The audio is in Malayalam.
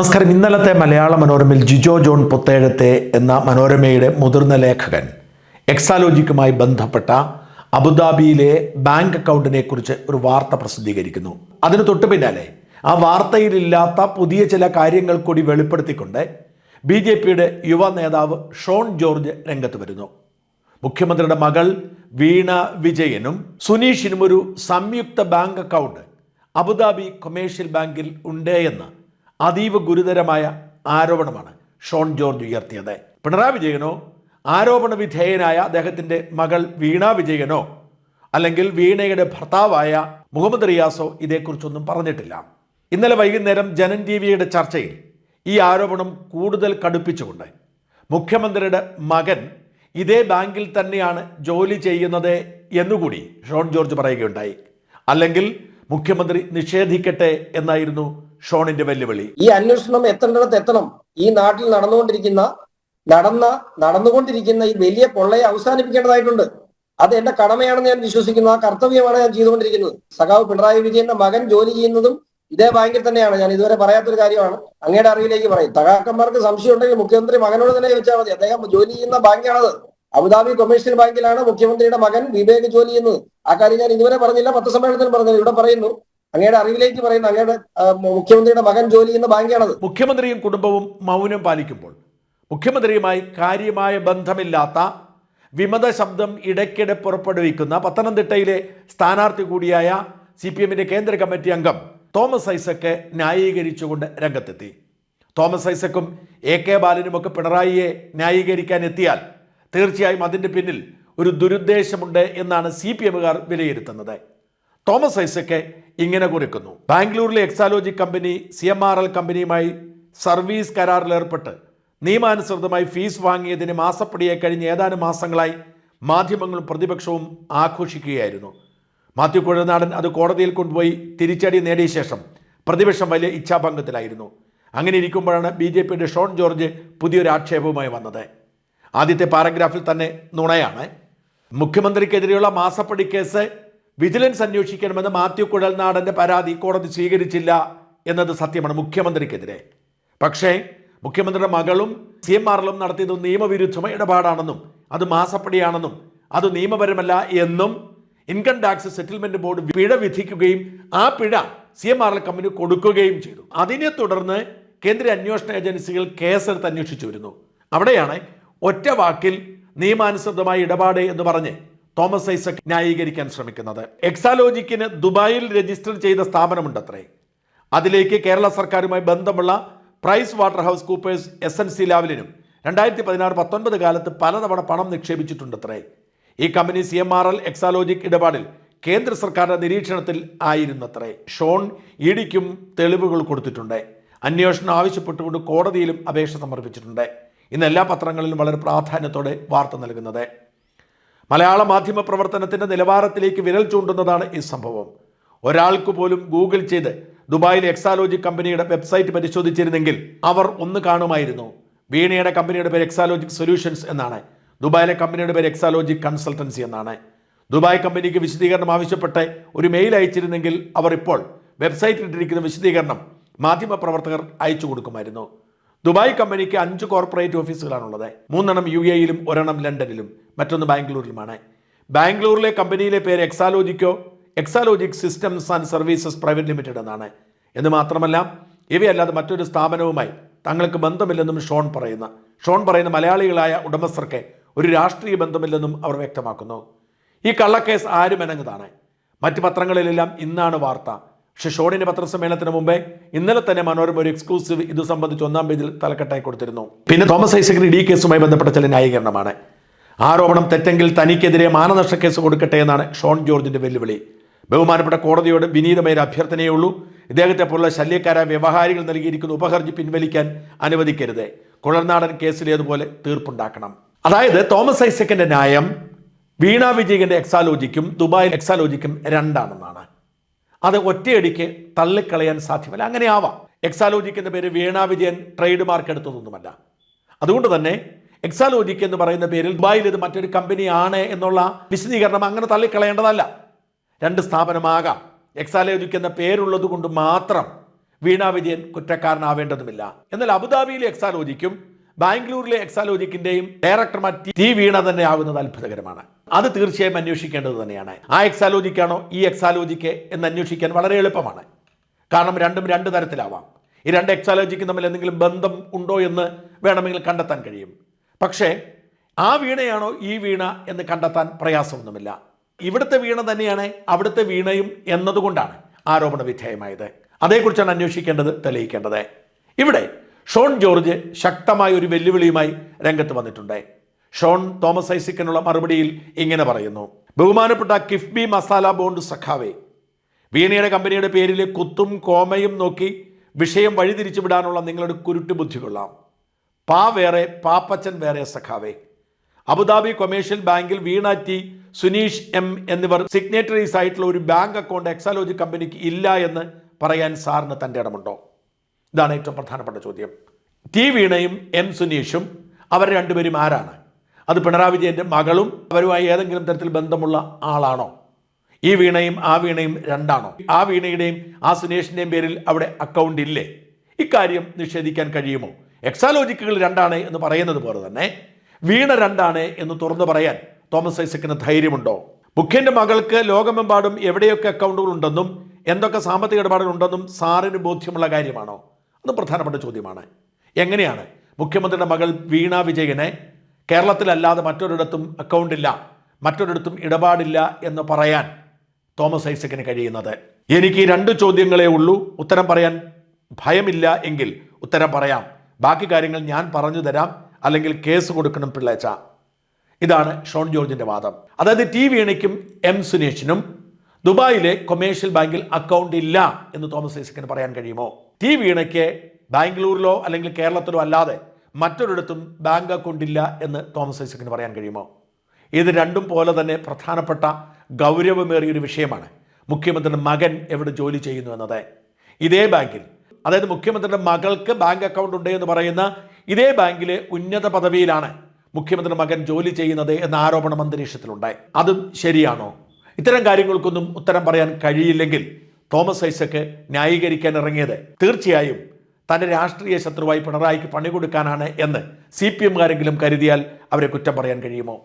നമസ്കാരം. ഇന്നലത്തെ മലയാള മനോരമയിൽ ജിജോ ജോൺ പുത്തേഴത്തെ എന്ന മനോരമയുടെ മുതിർന്ന ലേഖകൻ എക്സാലോജിക്കുമായി ബന്ധപ്പെട്ട അബുദാബിയിലെ ബാങ്ക് അക്കൗണ്ടിനെ കുറിച്ച് ഒരു വാർത്ത പ്രസിദ്ധീകരിക്കുന്നു. അതിന് തൊട്ടു പിന്നാലെ ആ വാർത്തയിലില്ലാത്ത പുതിയ ചില കാര്യങ്ങൾ കൂടി വെളിപ്പെടുത്തിക്കൊണ്ട് ബി ജെ പിയുടെ യുവ നേതാവ് ഷോൺ ജോർജ് രംഗത്ത് വരുന്നു. മുഖ്യമന്ത്രിയുടെ മകൾ വീണ വിജയനും സുനീഷിനും ഒരു സംയുക്ത ബാങ്ക് അക്കൗണ്ട് അബുദാബി കൊമേഴ്ഷ്യൽ ബാങ്കിൽ ഉണ്ട് എന്ന് അതീവ ഗുരുതരമായ ആരോപണമാണ് ഷോൺ ജോർജ് ഉയർത്തിയത്. പിണറായി വിജയനോ ആരോപണ വിധേയനായ അദ്ദേഹത്തിന്റെ മകൾ വീണ വിജയനോ അല്ലെങ്കിൽ വീണയുടെ ഭർത്താവായ മുഹമ്മദ് റിയാസോ ഇതേക്കുറിച്ചൊന്നും പറഞ്ഞിട്ടില്ല. ഇന്നലെ വൈകുന്നേരം ജനൻ ടി വിയുടെ ചർച്ചയിൽ ഈ ആരോപണം കൂടുതൽ കടുപ്പിച്ചുകൊണ്ട് മുഖ്യമന്ത്രിയുടെ മകൻ ഇതേ ബാങ്കിൽ തന്നെയാണ് ജോലി ചെയ്യുന്നത് എന്നുകൂടി ഷോൺ ജോർജ് പറയുകയുണ്ടായി. അല്ലെങ്കിൽ മുഖ്യമന്ത്രി നിഷേധിക്കട്ടെ എന്നായിരുന്നു ഷോണിന്റെ വെല്ലുവിളി. ഈ അന്വേഷണം എത്തേണ്ടിടത്ത് എത്തണം. ഈ നാട്ടിൽ നടന്നുകൊണ്ടിരിക്കുന്ന നടന്ന നടന്നുകൊണ്ടിരിക്കുന്ന ഈ വലിയ പൊള്ളയെ അവസാനിപ്പിക്കേണ്ടതായിട്ടുണ്ട്. അത് എന്റെ കടമയാണെന്ന് ഞാൻ വിശ്വസിക്കുന്നു. ആ കർത്തവ്യമാണ് ഞാൻ ചെയ്തുകൊണ്ടിരിക്കുന്നത്. സഖാവ് പിണറായി വിജയന്റെ മകൻ ജോലി ചെയ്യുന്നതും ഇതേ ബാങ്കിൽ തന്നെയാണ്. ഞാൻ ഇതുവരെ പറയാത്തൊരു കാര്യമാണ്. അങ്ങയുടെ അറിവിലേക്ക് പറയും. തകാക്കന്മാർക്ക് സംശയം ഉണ്ടെങ്കിൽ മുഖ്യമന്ത്രി മകനോട് തന്നെ ചോദിച്ചാൽ മതി. അദ്ദേഹം ജോലി ചെയ്യുന്ന ബാങ്കാണത്. അബുദാബി കൊമേഴ്ഷ്യൽ ബാങ്കിലാണ് മുഖ്യമന്ത്രിയുടെ മകൻ വിവേക് ജോലി ചെയ്യുന്നത്. ആ കാര്യം ഞാൻ ഇതുവരെ പറഞ്ഞില്ല. പത്രസമ്മേളനത്തിൽ പറഞ്ഞില്ല. ഇവിടെ പറയുന്നു അങ്ങയുടെ അറിവിലേക്ക് പറയുന്ന അങ്ങയുടെ മുഖ്യമന്ത്രിയുടെ മകൻ ജോലി ചെയ്യുന്ന ബാങ്കാണത്. മുഖ്യമന്ത്രിയും കുടുംബവും മൗനം പാലിക്കുമ്പോൾ മുഖ്യമന്ത്രിയുമായി കാര്യമായ ബന്ധമില്ലാത്ത വിമത ശബ്ദം ഇടയ്ക്കിടെ പുറപ്പെടുവിക്കുന്ന പത്തനംതിട്ടയിലെ സ്ഥാനാർത്ഥി കൂടിയായ സി പി എമ്മിന്റെ കേന്ദ്ര കമ്മിറ്റി അംഗം തോമസ് ഐസക്ക് ന്യായീകരിച്ചുകൊണ്ട് രംഗത്തെത്തി. തോമസ് ഐസക്കും എ കെ ബാലനുമൊക്കെ പിണറായിയെ ന്യായീകരിക്കാൻ എത്തിയാൽ തീർച്ചയായും അതിന്റെ പിന്നിൽ ഒരു ദുരുദ്ദേശമുണ്ട് എന്നാണ് സി പി എമ്മുകാർ വിലയിരുത്തുന്നത്. തോമസ് ഐസക്ക് ഇങ്ങനെ കുറിക്കുന്നു. ബാംഗ്ലൂരിലെ Exalogic company C M R L കമ്പനിയുമായി സർവീസ് കരാറിലേർപ്പെട്ട് നിയമാനുസൃതമായി ഫീസ് വാങ്ങിയതിന് മാസപ്പടിയെ കഴിഞ്ഞ് ഏതാനും മാസങ്ങളായി മാധ്യമങ്ങളും പ്രതിപക്ഷവും ആഘോഷിക്കുകയായിരുന്നു. മാത്യു കുഴനാടൻ അത് കോടതിയിൽ കൊണ്ടുപോയി തിരിച്ചടി നേടിയ ശേഷം പ്രതിപക്ഷം വലിയ ഇച്ഛാഭംഗത്തിലായിരുന്നു. അങ്ങനെ ഇരിക്കുമ്പോഴാണ് ബി ജെ പിയുടെ ഷോൺ ജോർജ് പുതിയൊരു ആക്ഷേപവുമായി വന്നത്. ആദ്യത്തെ പാരഗ്രാഫിൽ തന്നെ നുണയാണ്. മുഖ്യമന്ത്രിക്കെതിരെയുള്ള മാസപ്പടി കേസ് വിജിലൻസ് അന്വേഷിക്കണമെന്ന് മാത്യു കുഴൽനാടന്റെ പരാതി കോടതി സ്വീകരിച്ചില്ല എന്നത് സത്യമാണ് മുഖ്യമന്ത്രിക്കെതിരെ. പക്ഷേ മുഖ്യമന്ത്രിയുടെ മകളും സി എം ആറിലും നടത്തിയത് നിയമവിരുദ്ധമായ ഇടപാടാണെന്നും അത് മാസപ്പടിയാണെന്നും അത് നിയമപരമല്ല എന്നും ഇൻകം ടാക്സ് സെറ്റിൽമെന്റ് ബോർഡ് പിഴ വിധിക്കുകയും ആ പിഴ C M R L company കൊടുക്കുകയും ചെയ്തു. അതിനെ തുടർന്ന് കേന്ദ്ര അന്വേഷണ ഏജൻസികൾ കേസെടുത്ത് അന്വേഷിച്ചു വരുന്നു. അവിടെയാണ് ഒറ്റ വാക്കിൽ നിയമാനുസൃതമായ ഇടപാട് എന്ന് പറഞ്ഞ് തോമസ് ഐസക് ന്യായീകരിക്കാൻ ശ്രമിക്കുന്നത്. എക്സാലോജിക്കിന് ദുബായിൽ രജിസ്റ്റർ ചെയ്ത സ്ഥാപനമുണ്ടത്രേ. അതിലേക്ക് കേരള സർക്കാരുമായി ബന്ധമുള്ള Price Waterhouse Coopers S N C ലാവലിനും രണ്ടായിരത്തി പതിനാറ് പത്തൊൻപത് കാലത്ത് പലതവണ പണം നിക്ഷേപിച്ചിട്ടുണ്ടത്രേ. ഈ company C M R L Exalogic ഇടപാടിൽ കേന്ദ്ര സർക്കാരിന്റെ നിരീക്ഷണത്തിൽ ആയിരുന്നത്രേ. ഷോൺ ഇടിക്കും തെളിവുകൾ കൊടുത്തിട്ടുണ്ട്. അന്വേഷണം ആവശ്യപ്പെട്ടുകൊണ്ട് കോടതിയിലും അപേക്ഷ സമർപ്പിച്ചിട്ടുണ്ട്. ഇന്ന് എല്ലാ പത്രങ്ങളിലും വളരെ പ്രാധാന്യത്തോടെ വാർത്ത നൽകുന്നത്. മലയാള മാധ്യമ പ്രവർത്തനത്തിന്റെ നിലവാരത്തിലേക്ക് വിരൽ ചൂണ്ടുന്നതാണ് ഈ സംഭവം. ഒരാൾക്ക് പോലും ഗൂഗിൾ ചെയ്ത് ദുബായിലെ എക്സാലോജി കമ്പനിയുടെ വെബ്സൈറ്റ് പരിശോധിച്ചിരുന്നെങ്കിൽ അവർ ഒന്ന് കാണുമായിരുന്നു. വീണയുടെ കമ്പനിയുടെ പേര് എക്സാലോജിക് സൊല്യൂഷൻസ് എന്നാണ്. ദുബായിലെ കമ്പനിയുടെ പേര് എക്സാലോജിക് കൺസൾട്ടൻസി എന്നാണ്. ദുബായ് കമ്പനിക്ക് വിശദീകരണം ആവശ്യപ്പെട്ട് ഒരു മെയിൽ അയച്ചിരുന്നെങ്കിൽ അവർ ഇപ്പോൾ വെബ്സൈറ്റിൽ ഇട്ടിരിക്കുന്ന വിശദീകരണം മാധ്യമപ്രവർത്തകർ അയച്ചു കൊടുക്കുമായിരുന്നു. ദുബായ് കമ്പനിക്ക് അഞ്ച് കോർപ്പറേറ്റ് ഓഫീസുകളാണുള്ളത്. മൂന്നെണ്ണം യു എയിലും ഒരെണ്ണം ലണ്ടനിലും. മറ്റൊന്ന് ബാംഗ്ലൂരിലുമാണ്. ബാംഗ്ലൂരിലെ കമ്പനിയിലെ പേര് എക്സാലോജിക്കോ Exalogic systems and services private limited എന്നാണ്. എന്ന് മാത്രമല്ല ഇവയല്ലാതെ മറ്റൊരു സ്ഥാപനവുമായി തങ്ങൾക്ക് ബന്ധമില്ലെന്നും ഷോൺ പറയുന്ന. ഷോൺ പറയുന്ന മലയാളികളായ ഉടമസ്ഥർക്ക് ഒരു രാഷ്ട്രീയ ബന്ധമില്ലെന്നും അവർ വ്യക്തമാക്കുന്നു. ഈ കള്ളക്കേസ് ആരും അനങ്ങതാണ് മറ്റ് പത്രങ്ങളിലെല്ലാം ഇന്നാണ് വാർത്ത. പക്ഷേ ഷോണിന്റെ പത്രസമ്മേളനത്തിന് മുമ്പേ ഇന്നലെ തന്നെ മനോരമ ഒരു എക്സ്ക്ലൂസീവ് ഇത് സംബന്ധിച്ച് ഒന്നാം പേജിൽ തലക്കെട്ടായി കൊടുത്തിരുന്നു. പിന്നെ തോമസ് ഐസക്കിന് ഡി കേസുമായി ബന്ധപ്പെട്ട ചില ന്യായീകരണമാണ്. ആരോപണം തെറ്റെങ്കിൽ തനിക്കെതിരെ മാനനഷ്ട കേസ് കൊടുക്കട്ടെ എന്നാണ് ഷോൺ ജോർജിന്റെ വെല്ലുവിളി. ബഹുമാനപ്പെട്ട കോടതിയോട് വിനീതമായ ഒരു അഭ്യർത്ഥനയേ ഉള്ളൂ. ഇദ്ദേഹത്തെ പോലുള്ള ശല്യക്കാരായ വ്യവഹാരികൾ നൽകിയിരിക്കുന്ന ഉപഹർജി പിൻവലിക്കാൻ അനുവദിക്കരുത്. കുഴൽനാടൻ കേസിലേതുപോലെ തീർപ്പുണ്ടാക്കണം. അതായത് തോമസ് ഐസക്കിന്റെ ന്യായം വീണ വിജയകന്റെ എക്സാലോജിക്കും ദുബായ് എക്സാലോജിക്കും രണ്ടാണെന്നാണ്. അത് ഒറ്റയടിക്ക് തള്ളിക്കളയാൻ സാധ്യമല്ല. അങ്ങനെ ആവാം എക്സാലോജിക് എന്ന പേര് വീണ വിജയൻ ട്രേഡ് മാർക്ക് എടുത്തതൊന്നുമല്ല അതുകൊണ്ട് തന്നെ എക്സാലോജിക് എന്ന് പറയുന്ന പേരിൽ ദുബായിൽ ഇത് മറ്റൊരു കമ്പനിയാണ് എന്നുള്ള വിശദീകരണം അങ്ങനെ തള്ളിക്കളയേണ്ടതല്ല. രണ്ട് സ്ഥാപനമാകാം. എക്സാലോജിക് എന്ന പേരുള്ളത് കൊണ്ട് മാത്രം വീണ വിജയൻ കുറ്റക്കാരനാവേണ്ടതുമില്ല. എന്നാൽ അബുദാബിയിലെ എക്സാലോജിക്കും ബാംഗ്ലൂരിലെ എക്സാലോജിക്കിന്റെയും ഡയറക്ടർമാർ ടി വീണ തന്നെ ആകുന്നത് അത്ഭുതകരമാണ്. അത് തീർച്ചയായും അന്വേഷിക്കേണ്ടത് തന്നെയാണ്. ആ എക്സാലോജിക്കാണോ ഈ എക്സാലോജിക്ക് എന്ന് അന്വേഷിക്കാൻ വളരെ എളുപ്പമാണ്. കാരണം രണ്ടും രണ്ട് തരത്തിലാവാം. ഈ രണ്ട് എക്സാലോജിക്കും തമ്മിൽ എന്തെങ്കിലും ബന്ധം ഉണ്ടോ എന്ന് വേണമെങ്കിൽ കണ്ടെത്താൻ കഴിയും. പക്ഷേ ആ വീണയാണോ ഈ വീണ എന്ന് കണ്ടെത്താൻ പ്രയാസമൊന്നുമില്ല. ഇവിടുത്തെ വീണ തന്നെയാണ് അവിടുത്തെ വീണയും എന്നതുകൊണ്ടാണ് ആരോപണ വിധേയമായത്. അതേക്കുറിച്ചാണ് അന്വേഷിക്കേണ്ടത് തെളിയിക്കേണ്ടത്. ഇവിടെ ഷോൺ ജോർജ് ശക്തമായ ഒരു വെല്ലുവിളിയുമായി രംഗത്ത് വന്നിട്ടുണ്ട്. ഷോൺ തോമസ് ഐസിക്കിനുള്ള മറുപടിയിൽ ഇങ്ങനെ പറയുന്നു. ബഹുമാനപ്പെട്ട കിഫ്ബി മസാല ബോണ്ട് സഖാവേ വീണയുടെ കമ്പനിയുടെ പേരിൽ കുത്തും കോമയും നോക്കി വിഷയം വഴിതിരിച്ചു വിടാനുള്ള നിങ്ങളുടെ കുരുട്ട് ബുദ്ധി കൊള്ളാം. പാ വേറെ പാപ്പച്ചൻ വേറെ സഖാവേ. അബുദാബി കൊമേഴ്ഷ്യൽ ബാങ്കിൽ വീണ ടി സുനീഷ് എം എന്നിവർ സിഗ്നേറ്ററീസ് ആയിട്ടുള്ള ഒരു ബാങ്ക് അക്കൗണ്ട് എക്സാലോജി കമ്പനിക്ക് ഇല്ല എന്ന് പറയാൻ സാറിന് തന്റെ ഇടമുണ്ടോ? ഇതാണ് ഏറ്റവും പ്രധാനപ്പെട്ട ചോദ്യം. ടി വീണയും എം സുനീഷും അവർ രണ്ടുപേരും ആരാണ്? അത് പിണറായി വിജയന്റെ മകളും അവരുമായി ഏതെങ്കിലും തരത്തിൽ ബന്ധമുള്ള ആളാണോ? ഈ വീണയും ആ വീണയും രണ്ടാണോ? ആ വീണയുടെയും ആ സുനേഷിന്റെയും പേരിൽ അവിടെ അക്കൗണ്ട് ഇല്ലേ? ഇക്കാര്യം നിഷേധിക്കാൻ കഴിയുമോ? എക്സാലോജിക്കുകൾ രണ്ടാണ് എന്ന് പറയുന്നത് പോലെ തന്നെ വീണ രണ്ടാണ് എന്ന് തുറന്നു പറയാൻ തോമസ് ഐസക്കിന് ധൈര്യമുണ്ടോ? മുഖ്യന്റെ മകൾക്ക് ലോകമെമ്പാടും എവിടെയൊക്കെ അക്കൗണ്ടുകൾ ഉണ്ടെന്നും എന്തൊക്കെ സാമ്പത്തിക ഇടപാടുകൾ ഉണ്ടെന്നും സാറിന് ബോധ്യമുള്ള കാര്യമാണോ? അത് പ്രധാനപ്പെട്ട ചോദ്യമാണ്. എങ്ങനെയാണ് മുഖ്യമന്ത്രിയുടെ മകൾ വീണ വിജയനെ കേരളത്തിലല്ലാതെ മറ്റൊരിടത്തും അക്കൗണ്ടില്ല മറ്റൊരിടത്തും ഇടപാടില്ല എന്ന് പറയാൻ തോമസ് ഐസക്കിന് കഴിയുന്നത്? എനിക്ക് രണ്ട് ചോദ്യങ്ങളേ ഉള്ളൂ. ഉത്തരം പറയാൻ ഭയമില്ല എങ്കിൽ ഉത്തരം പറയാം. ബാക്കി കാര്യങ്ങൾ ഞാൻ പറഞ്ഞു തരാം അല്ലെങ്കിൽ കേസ് കൊടുക്കണം പിള്ളേച്ച. ഇതാണ് ഷോൺ ജോർജിന്റെ വാദം. അതായത് ടി വീണയ്ക്കും എം സുനേഷിനും ദുബായിലെ കൊമേഴ്ഷ്യൽ ബാങ്കിൽ അക്കൗണ്ട് ഇല്ല എന്ന് തോമസ് ഐസക്കിന് പറയാൻ കഴിയുമോ? ടി വീണയ്ക്ക് ബാംഗ്ലൂരിലോ അല്ലെങ്കിൽ കേരളത്തിലോ അല്ലാതെ മറ്റൊരിടത്തും ബാങ്ക് അക്കൗണ്ട് ഇല്ല എന്ന് തോമസ് ഐസക്കിന് പറയാൻ കഴിയുമോ? ഇത് രണ്ടും പോലെ തന്നെ പ്രധാനപ്പെട്ട ഗൗരവമേറിയൊരു വിഷയമാണ്. മുഖ്യമന്ത്രിയുടെ മകൻ എവിടെ ജോലി ചെയ്യുന്നു എന്നത്? ഇതേ ബാങ്കിൽ അതായത് മുഖ്യമന്ത്രിയുടെ മകൾക്ക് ബാങ്ക് അക്കൗണ്ട് ഉണ്ട് എന്ന് പറയുന്ന ഇതേ ബാങ്കിലെ ഉന്നത പദവിയിലാണ് മുഖ്യമന്ത്രിയുടെ മകൻ ജോലി ചെയ്യുന്നത് എന്ന ആരോപണം അന്തരീക്ഷത്തിലുണ്ടായി. അതും ശരിയാണോ? ഇത്തരം കാര്യങ്ങൾക്കൊന്നും ഉത്തരം പറയാൻ കഴിയില്ലെങ്കിൽ തോമസ് ഐസക്ക് ന്യായീകരിക്കാൻ ഇറങ്ങിയത് തീർച്ചയായും തന്റെ രാഷ്ട്രീയ ശത്രുവായി പിണറായിക്ക് പണി കൊടുക്കാനാണ് എന്ന് സി പി എമ്മുകാരെങ്കിലും കരുതിയാൽ അവരെ കുറ്റം പറയാൻ കഴിയുമോ?